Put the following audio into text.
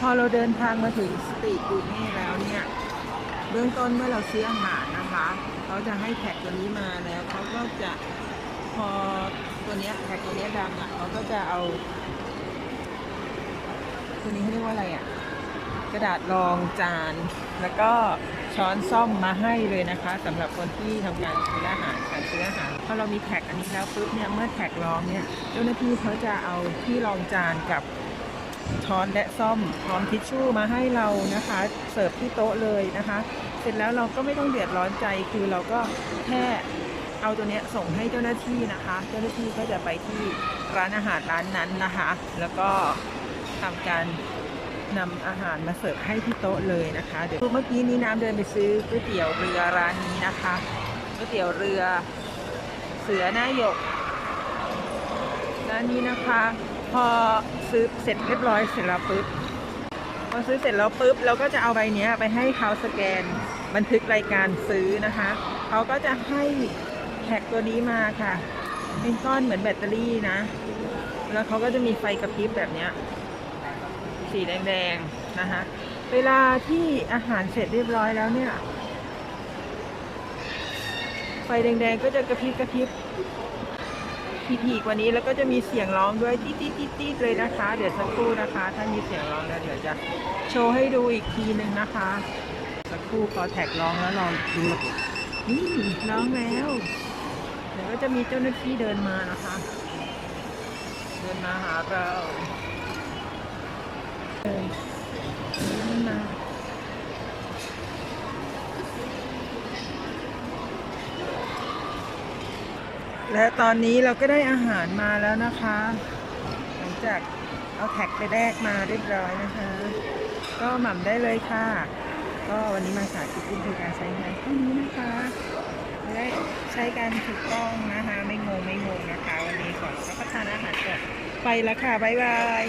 พอเราเดินทางมาถึงสตรีทกูเม่แล้วเนี่ยเบื้องต้นเมื่อเราซื้ออาหารนะคะเขาจะให้แท็กตัวนี้มาแล้วเขาก็จะพอตัวเนี้ยแท็กตัวเนี้ยดำอะเขาก็จะเอาตัวนี้เขาเรียกว่าอะไรอะกระดาษรองจาน แล้วก็ช้อนซ่อมมาให้เลยนะคะสำหรับคนที่ทำการซื้ออาหารการซื้ออาหารพอเรามีแท็กอันนี้แล้วปุ๊บเนี่ยเมื่อแท็กรองเนี่ยเจ้าหน้าที่เขาจะเอาที่รองจานกับ ช้อนและซ่อมพร้อมทิชชู่มาให้เรานะคะ เสิร์ฟที่โต๊ะเลยนะคะ เสร็จแล้วเราก็ไม่ต้องเดือดร้อนใจคือเราก็แค่เอาตัวเนี้ยส่งให้เจ้าหน้าที่นะคะ เจ้าหน้าที่ก็จะไปที่ร้านอาหารร้านนั้นนะคะ แล้วก็ทำการนำอาหารมาเสิร์ฟให้ที่โต๊ะเลยนะคะ เดี๋ยวเมื่อกี้นี้น้ำเดินไปซื้อก๋วยเตี๋ยวเรือร้านนี้นะคะก๋วยเตี๋ยวเรือเสือหน้าหยกร้านนี้นะคะ พอซื้อเสร็จเรียบร้อยเสร็จแล้วปุ๊บพอซื้อเสร็จแล้วปุ๊บเราก็จะเอาใบนี้ไปให้เขาสแกน บันทึกรายการซื้อนะคะเขาก็จะให้แท็กตัวนี้มาค่ะ เป็นก้อนเหมือนแบตเตอรี่นะ แล้วเขาก็จะมีไฟกระพริบแบบนี้สีแดงๆนะคะเวลาที่อาหารเสร็จเรียบร้อยแล้วเนี่ย ไฟแดงๆก็จะกระพริบกระพริบ ทีๆกว่านี้แล้วก็จะมีเสียงร้องด้วยติ๊ดติ๊ดติ๊ดติ๊เลยนะคะ เดี๋ยวสักครู่นะคะ ถ้ามีเสียงร้องแล้วเดี๋ยวจะโชว์ให้ดูอีกทีหนึ่งนะคะ สักครู่พอแท็กร้องแล้วลองดูนี่ร้องแล้วเดี๋ยวก็จะมีเจ้าหน้าที่เดินมานะคะ เดินมาหาเราเลยนี่มา และตอนนี้เราก็ได้อาหารมาแล้วนะคะ หลังจากเอาแท็กไปแลกมาเรียบร้อยนะคะ ก็หม่ำได้เลยค่ะ ก็วันนี้มาสาธิตวิธีการใช้งานเท่านี้นะคะได้ใช้การถูกต้องนะคะ ไม่งงไม่งงนะคะ วันนี้ขอรับประทานอาหารก่อนไปแล้วค่ะ บ๊ายบาย